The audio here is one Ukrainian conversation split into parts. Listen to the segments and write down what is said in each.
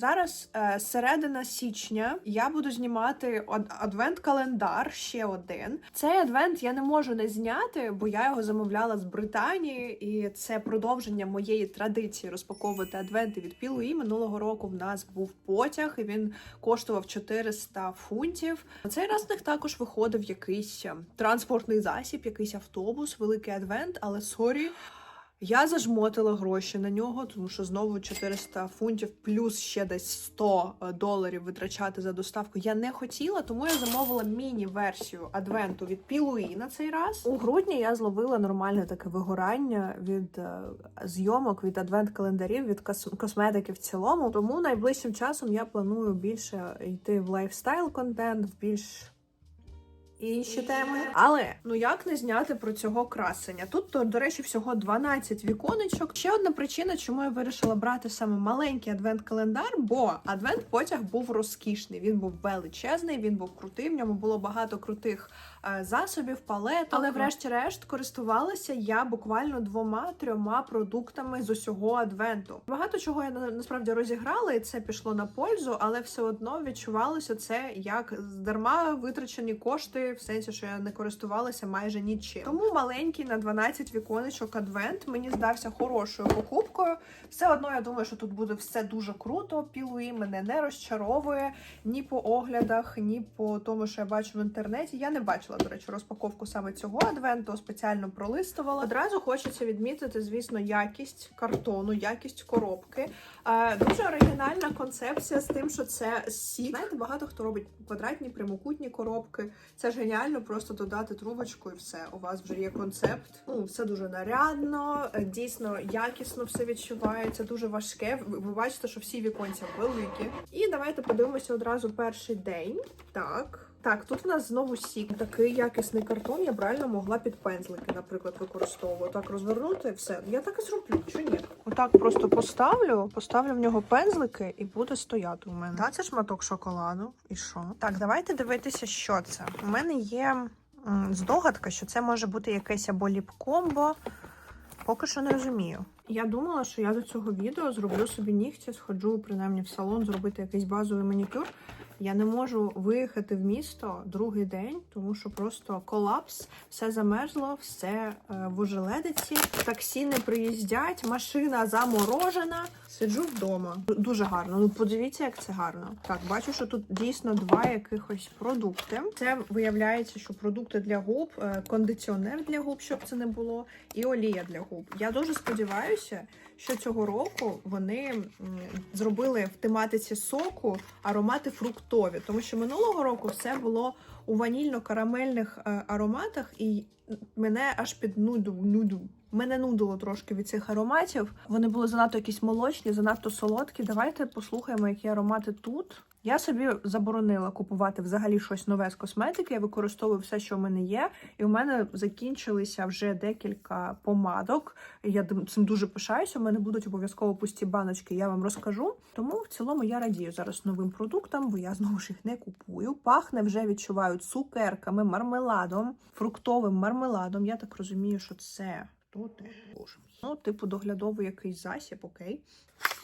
Зараз е, середина січня. Я буду знімати адвент-календар ще один. Цей адвент я не можу не зняти, бо я його замовляла з Британії, і це продовження моєї традиції розпаковувати адвенти від Пілуї. Минулого року в нас був потяг, і він коштував 400 фунтів. Цей раз в них також виходив якийсь е, транспортний засіб, якийсь автобус, великий адвент, але сорі. Я зажмотила гроші на нього, тому що знову 400 фунтів плюс ще десь 100 доларів витрачати за доставку. Я не хотіла, тому я замовила міні-версію адвенту від Пілуї на цей раз. У грудні я зловила нормальне таке вигорання від е, зйомок, від адвент-календарів, від кос- косметики в цілому. Тому найближчим часом я планую більше йти в лайфстайл контент, в більш інші теми. Але ну як не зняти про цього красення? Тут, то, до речі, всього 12 віконечок. Ще одна причина, чому я вирішила брати саме маленький адвент-календар, бо адвент потяг був розкішний. Він був величезний, він був крутий. В ньому було багато крутих засобів, палеток. Але, врешті-решт, користувалася я буквально двома-трьома продуктами з усього адвенту. Багато чого я на- насправді розіграла, і це пішло на пользу, але все одно відчувалося це як дарма витрачені кошти, в сенсі, що я не користувалася майже нічим. Тому маленький на 12 віконечок адвент мені здався хорошою покупкою. Все одно я думаю, що тут буде все дуже круто. Пілуї мене не розчаровує ні по оглядах, ні по тому, що я бачу в інтернеті. Я не бачила, до речі, розпаковку саме цього адвенту, спеціально пролистувала. Одразу хочеться відмітити, звісно, якість картону, якість коробки. Е, дуже оригінальна концепція з тим, що це сік. Знаєте, багато хто робить квадратні, прямокутні коробки. Це ж геніально, просто додати трубочку і все. У вас вже є концепт. Ну, все дуже нарядно, е, дійсно якісно все відчувається, дуже важке. Ви, бачите, що всі віконця великі. І давайте подивимося одразу перший день. Так. Так, тут в нас знову сік. Такий якісний картон я б реально могла під пензлики, наприклад, використовувати. Так розвернути і все. Я так і зроблю, чи ні? Отак просто поставлю, поставлю в нього пензлики і буде стояти у мене. Та це шматок шоколаду. І що? Так, давайте дивитися, що це. У мене є здогадка, що це може бути якесь або ліп-комбо. Поки що не розумію. Я думала, що я до цього відео зроблю собі нігті, сходжу принаймні в салон, зробити якийсь базовий манікюр. Я не можу виїхати в місто другий день, тому що просто колапс, все замерзло, все е, в ожеледиці. Таксі не приїздять, машина заморожена. Сиджу вдома. Дуже гарно. Ну подивіться, як це гарно. Так, бачу, що тут дійсно два якихось продукти. Це виявляється, що продукти для губ, е, кондиціонер для губ, щоб це не було, і олія для губ. Я дуже сподіваюся, що цього року вони зробили в тематиці соку аромати фруктові, тому що минулого року все було у ванільно-карамельних е, ароматах, і мене аж під нуду, нуду. Мене нудило трошки від цих ароматів. Вони були занадто якісь молочні, занадто солодкі. Давайте послухаємо, які аромати тут. Я собі заборонила купувати взагалі щось нове з косметики. Я використовую все, що в мене є. І у мене закінчилися вже декілька помадок. Я цим дуже пишаюся. У мене будуть обов'язково пусті баночки. Я вам розкажу. Тому в цілому я радію зараз новим продуктам, бо я знову ж їх не купую. Пахне вже відчуваю цукерками, мармеладом, фруктовим мармеладом. Я так розумію, що це хто ти? Боже мій. Ну, типу, доглядовий якийсь засіб, окей.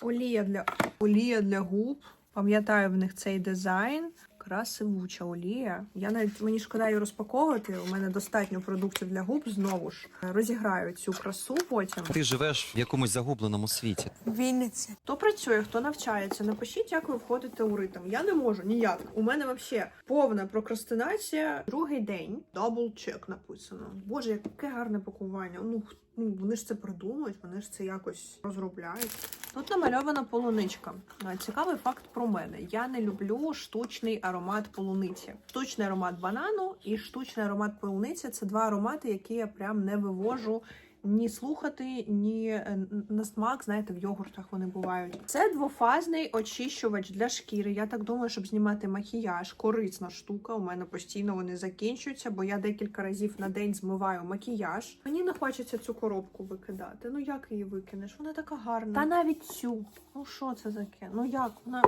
Олія для олія для губ. Пам'ятаю в них цей дизайн. Красивуча олія. Я навіть мені шкода її розпаковувати. У мене достатньо продуктів для губ. Знову ж розіграю цю красу потім. Ти живеш в якомусь загубленому світі. Вінниці. Хто працює, хто навчається, напишіть, як ви входите у ритм. Я не можу ніяк. У мене взагалі повна прокрастинація. Другий день. Дабл чек написано. Боже, яке гарне пакування. Ну, ну вони ж це придумують, вони ж це якось розробляють. Тут намальована полуничка. Цікавий факт про мене. Я не люблю штучний аромат полуниці. Штучний аромат банану і штучний аромат полуниці це два аромати, які я прям не вивожу ні слухати, ні е, на смак, знаєте, в йогуртах вони бувають. Це двофазний очищувач для шкіри. Я так думаю, щоб знімати макіяж. Корисна штука. У мене постійно вони закінчуються, бо я декілька разів на день змиваю макіяж. Мені не хочеться цю коробку викидати. Ну як її викинеш? Вона така гарна. Та навіть цю. Ну що це таке? Ну як? Вона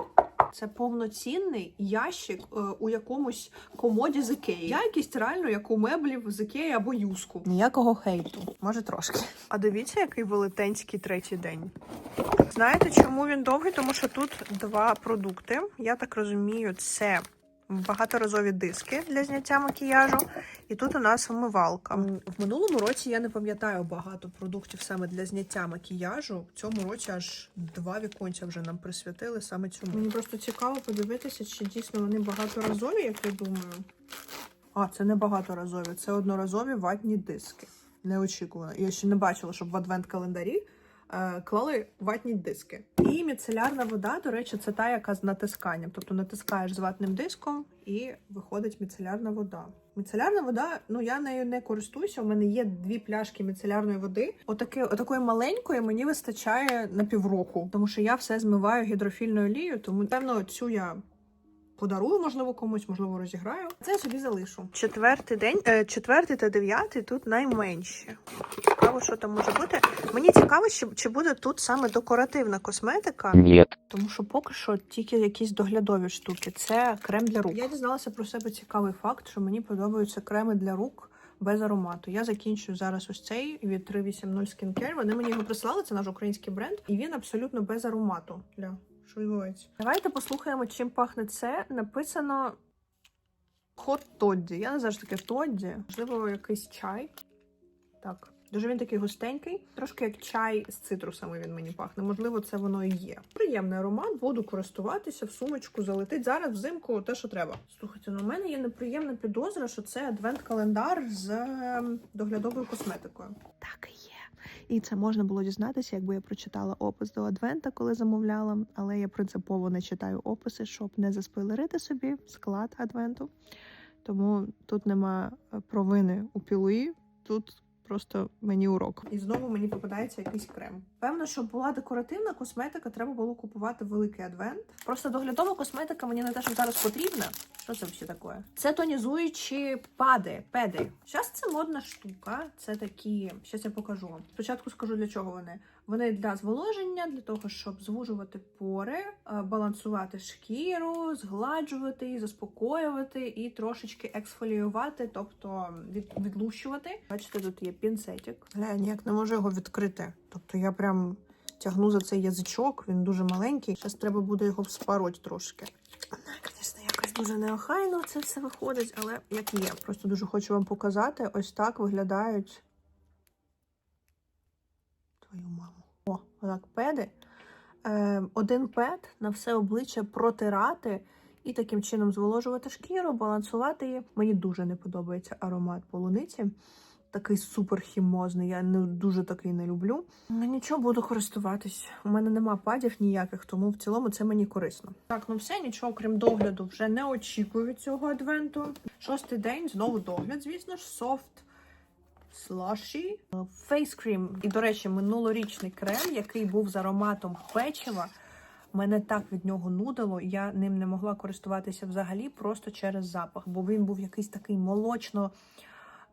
Це повноцінний ящик е, у якомусь комоді з Ікеї. Якість реально як у меблів з Ікеї або юску. Ніякого хейту, може трошки. А дивіться, який велетенський третій день. Знаєте, чому він довгий? Тому що тут два продукти. Я так розумію, це багаторазові диски для зняття макіяжу. І тут у нас вмивалка. В минулому році я не пам'ятаю багато продуктів саме для зняття макіяжу. В цьому році аж два віконця вже нам присвятили саме цьому. Мені просто цікаво подивитися, чи дійсно вони багаторазові, як я думаю. А, це не багаторазові, це одноразові ватні диски. Неочікувано. Я ще не бачила, щоб в адвент-календарі клали ватні диски. І міцелярна вода, до речі, це та, яка з натисканням. Тобто натискаєш з ватним диском і виходить міцелярна вода. Міцелярна вода, ну я нею не користуюся. У мене є дві пляшки міцелярної води. Отаки, отакої маленької мені вистачає на півроку, тому що я все змиваю гідрофільною олією, тому певно цю я подарую, можливо, комусь, можливо, розіграю. Це я собі залишу. Четвертий день, е, четвертий та дев'ятий тут найменші. Цікаво, що там може бути. Мені цікаво, чи, чи буде тут саме декоративна косметика. Нет. Тому що поки що тільки якісь доглядові штуки. Це крем для рук. Я дізналася про себе цікавий факт, що мені подобаються креми для рук. Без аромату. Я закінчую зараз ось цей від 380 Skincare. Вони мені його прислали, це наш український бренд, і він абсолютно без аромату. Ля, що відбувається? Давайте послухаємо, чим пахне це. Написано Хот Тодді. Я не знаю, що таке Тодді. Можливо, якийсь чай. Так. Дуже він такий густенький, трошки як чай з цитрусами він мені пахне. Можливо, це воно і є. Приємний аромат, буду користуватися в сумочку, залетить зараз взимку те, що треба. Слухайте, ну у мене є неприємна підозра, що це адвент-календар з ем, доглядовою косметикою. Так і є. І це можна було дізнатися, якби я прочитала опис до адвента, коли замовляла. Але я принципово не читаю описи, щоб не заспойлерити собі склад адвенту. Тому тут нема е, провини у пілуї, тут просто мені урок. І знову мені попадається якийсь крем. Певно, щоб була декоративна косметика, треба було купувати великий адвент. Просто доглядова косметика мені не те, що зараз потрібна. Що це все таке? Це тонізуючі пади, педи. Зараз це модна штука. Це такі. Щас я покажу. Спочатку скажу для чого вони. Вони для зволоження, для того, щоб звужувати пори, е, балансувати шкіру, згладжувати заспокоювати і трошечки ексфоліювати, тобто від, відлущувати. Бачите, тут є пінцетик. Я ніяк не можу його відкрити. Тобто я прям тягну за цей язичок, він дуже маленький. Зараз треба буде його вспороть трошки. Звісно, якось дуже неохайно це все виходить, але як є. Просто дуже хочу вам показати. Ось так виглядають твою маму. О, отак педи. Е, один пед на все обличчя протирати і таким чином зволожувати шкіру, балансувати її. Мені дуже не подобається аромат полуниці. Такий супер хімозний, я не дуже такий не люблю. Нічого буду користуватись. У мене нема падів ніяких, тому в цілому це мені корисно. Так, ну все, нічого крім догляду, вже не очікую від цього адвенту. Шостий день, знову догляд, звісно ж, софт слаші, фейскрім. І, до речі, минулорічний крем, який був з ароматом печива. Мене так від нього нудило, я ним не могла користуватися взагалі просто через запах, бо він був якийсь такий молочно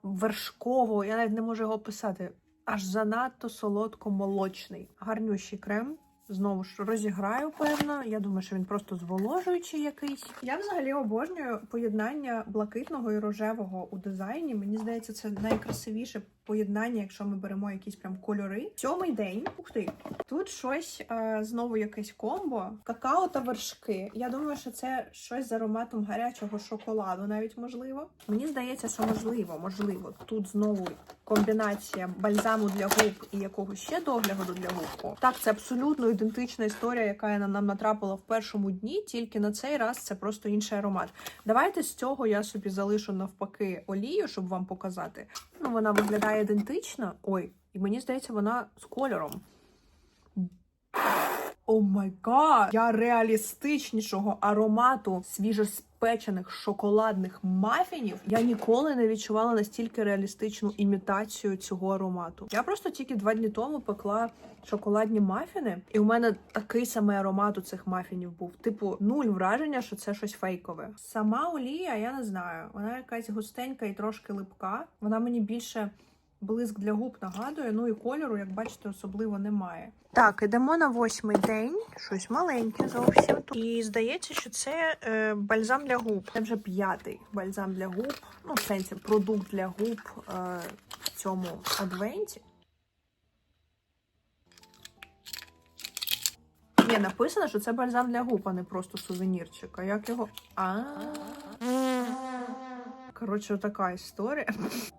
вершково, я навіть не можу його описати. Аж занадто солодко-молочний. Гарнющий крем. Знову ж розіграю, певно. Я думаю, що він просто зволожуючий якийсь. Я взагалі обожнюю поєднання блакитного і рожевого у дизайні. Мені здається, це найкрасивіше поєднання, якщо ми беремо якісь прям кольори. Сьомий день. Ух ти! Тут щось е, знову якесь комбо. Какао та вершки. Я думаю, що це щось з ароматом гарячого шоколаду, навіть можливо. Мені здається, що можливо, можливо. Тут знову комбінація бальзаму для губ і якогось ще догляду для губ. Так, це абсолютно ідентична історія, яка нам натрапила в першому дні, тільки на цей раз це просто інший аромат. Давайте з цього я собі залишу навпаки олію, щоб вам показати. Ну, вона виглядає ідентично. Ой, і мені здається, вона з кольором. О май гад! Я реалістичнішого аромату свіжоспечених шоколадних мафінів я ніколи не відчувала настільки реалістичну імітацію цього аромату. Я просто тільки два дні тому пекла шоколадні мафіни, і у мене такий самий аромат у цих мафінів був. Типу, нуль враження, що це щось фейкове. Сама олія, я не знаю, вона якась густенька і трошки липка. Вона мені більше блиск для губ нагадує, ну і кольору, як бачите, особливо немає. Так, ідемо на восьмий день, щось маленьке зовсім. І здається, що це е, бальзам для губ. Це вже п'ятий бальзам для губ, ну, в сенсі, продукт для губ е, в цьому адвенті. Ні, написано, що це бальзам для губ, а не просто сувенірчик. А як його. А. Коротше, така історія.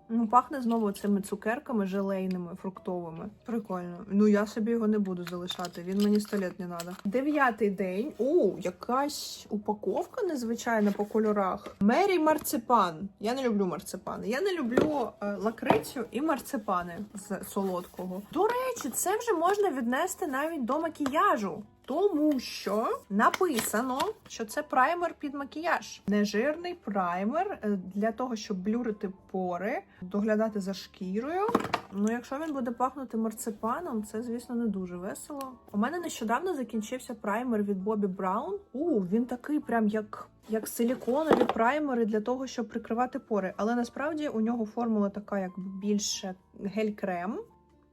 Ну, пахне знову цими цукерками желейними, фруктовими. Прикольно. Ну, я собі його не буду залишати. Він мені сто літ не треба. Дев'ятий день. О, якась упаковка незвичайна по кольорах. Мері марципан. Я не люблю марципани. Я не люблю е, лакрицю і марципани з солодкого. До речі, це вже можна віднести навіть до макіяжу. Тому що написано, що це праймер під макіяж. Нежирний праймер е, для того, щоб блюрити пори, доглядати за шкірою. Ну, якщо він буде пахнути марципаном, це, звісно, не дуже весело. У мене нещодавно закінчився праймер від Бобі Браун. У, він такий, прям як. Як силіконові праймери для того, щоб прикривати пори. Але насправді у нього формула така, як більше гель-крем.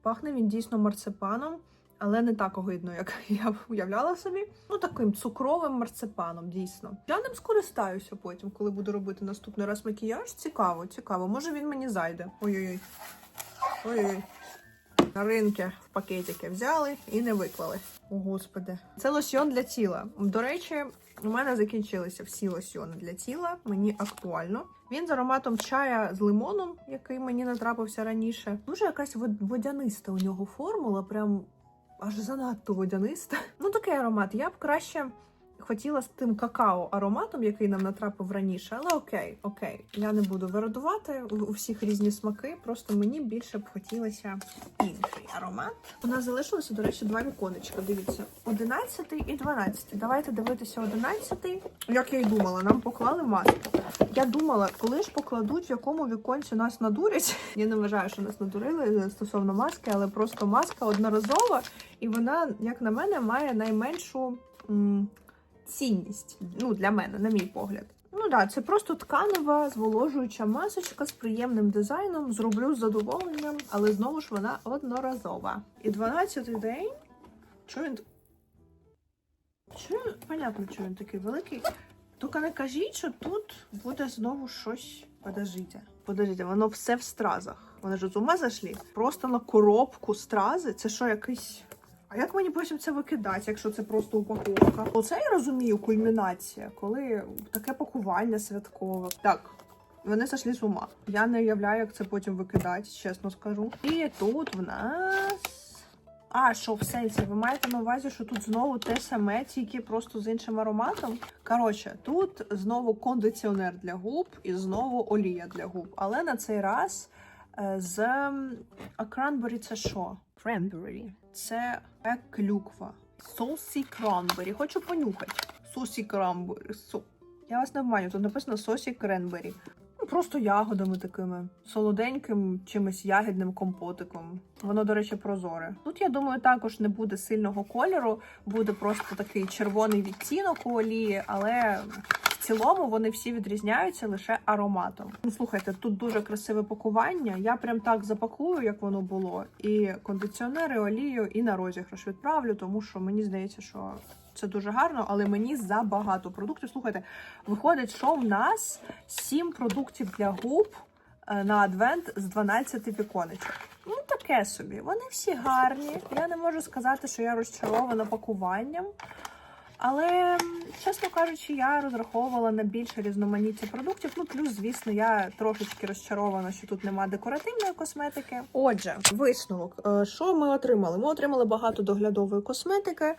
Пахне він дійсно марципаном, але не так огидно, як я уявляла собі. Ну, таким цукровим марципаном, дійсно. Я ним скористаюся потім, коли буду робити наступний раз макіяж. Цікаво, цікаво. Може він мені зайде. Ой-ой-ой. Ой-ой. На ринки в пакетики взяли і не виклали. О, господи. Це лосьйон для тіла. До речі, у мене закінчилися всі лосьйони для тіла. Мені актуально. Він з ароматом чая з лимоном, який мені натрапився раніше. Дуже якась водяниста у нього формула, прям аж занадто водяниста. Ну, такий аромат. Я б краще хотіла з тим какао ароматом, який нам натрапив раніше, але окей, окей. Я не буду вирадувати у у всіх різні смаки. Просто мені більше б хотілося інший аромат. У нас залишилося, до речі, два віконечка. Дивіться, 11 і 12. Давайте дивитися 11. Як я й думала, нам поклали маску. Я думала, коли ж покладуть, в якому віконці нас надурять. Я не вважаю, що нас надурили стосовно маски, але просто маска одноразова, і вона, як на мене, має найменшу м, цінність. Ну, для мене, на мій погляд. Ну так, да, це просто тканева зволожуюча масочка з приємним дизайном. Зроблю з задоволенням, але знову ж вона одноразова. І 12-й день. Чого він. Чого, понятно, чого він такий великий. Тільки не кажіть, що тут буде знову щось. Подождіть. Подождіть, воно все в стразах. Вони ж з ума зайшли. Просто на коробку стрази. Це що, якийсь. А як мені потім це викидати, якщо це просто упаковка? Оце я розумію кульмінація, коли таке пакування святкове. Так. Вони зайшли з ума. Я не уявляю, як це потім викидати, чесно скажу. І тут в нас. А, що в сенсі? Ви маєте на увазі, що тут знову те саме, тільки просто з іншим ароматом? Коротше, тут знову кондиціонер для губ і знову олія для губ. Але на цей раз е, з а кранбері це що? Кранбері. Це клюква. Сосі кранбері. Хочу понюхати. Сосі кранбері. Су. Я вас не вманю, тут написано сосі кренбері. Просто ягодами такими, солоденьким, чимось ягідним компотиком. Воно, до речі, прозоре. Тут, я думаю, також не буде сильного кольору, буде просто такий червоний відтінок у олії, але в цілому вони всі відрізняються лише ароматом. Ну, слухайте, тут дуже красиве пакування. Я прям так запакую, як воно було. І кондиціонери, олію, і на розіграш відправлю, тому що мені здається, що це дуже гарно, але мені забагато продуктів. Слухайте, виходить, що в нас 7 продуктів для губ е, на адвент з 12 віконечок. Ну, таке собі. Вони всі гарні. Я не можу сказати, що я розчарована пакуванням. Але, чесно кажучи, я розраховувала на більше різноманіття продуктів. Ну, плюс, звісно, я трошечки розчарована, що тут немає декоративної косметики. Отже, висновок. Е, Що ми отримали? Ми отримали багато доглядової косметики.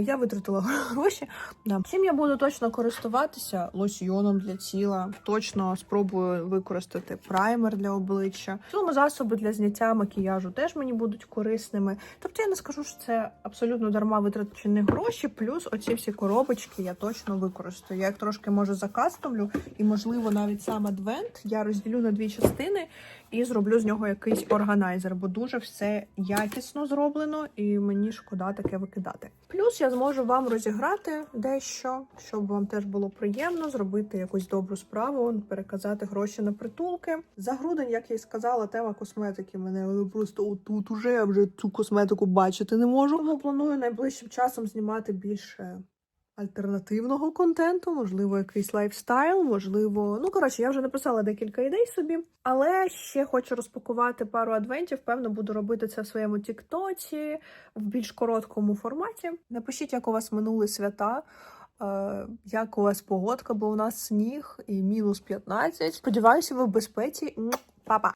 Я витратила гроші. Да. Чим я буду точно користуватися? Лосьйоном для тіла. Точно спробую використати праймер для обличчя. Цілому засоби для зняття макіяжу теж мені будуть корисними. Тобто я не скажу, що це абсолютно дарма витрачені гроші. Плюс оці всі коробочки я точно використаю. Я їх трошки може закастомлю, і можливо навіть сам адвент я розділю на дві частини і зроблю з нього якийсь органайзер, бо дуже все якісно зроблено, і мені шкода таке викидати. Плюс я зможу вам розіграти дещо, щоб вам теж було приємно зробити якусь добру справу, переказати гроші на притулки. За грудень, як я й сказала, тема косметики мене просто отут уже я вже цю косметику бачити не можу. Тому планую найближчим часом знімати більше альтернативного контенту, можливо, якийсь лайфстайл, можливо, ну коротше, я вже написала декілька ідей собі, але ще хочу розпакувати пару адвентів. Певно, буду робити це в своєму Тіктоці в більш короткому форматі. Напишіть, як у вас минули свята. е, Як у вас погодка, бо у нас сніг і мінус 15. Сподіваюся, ви в безпеці. Па-па!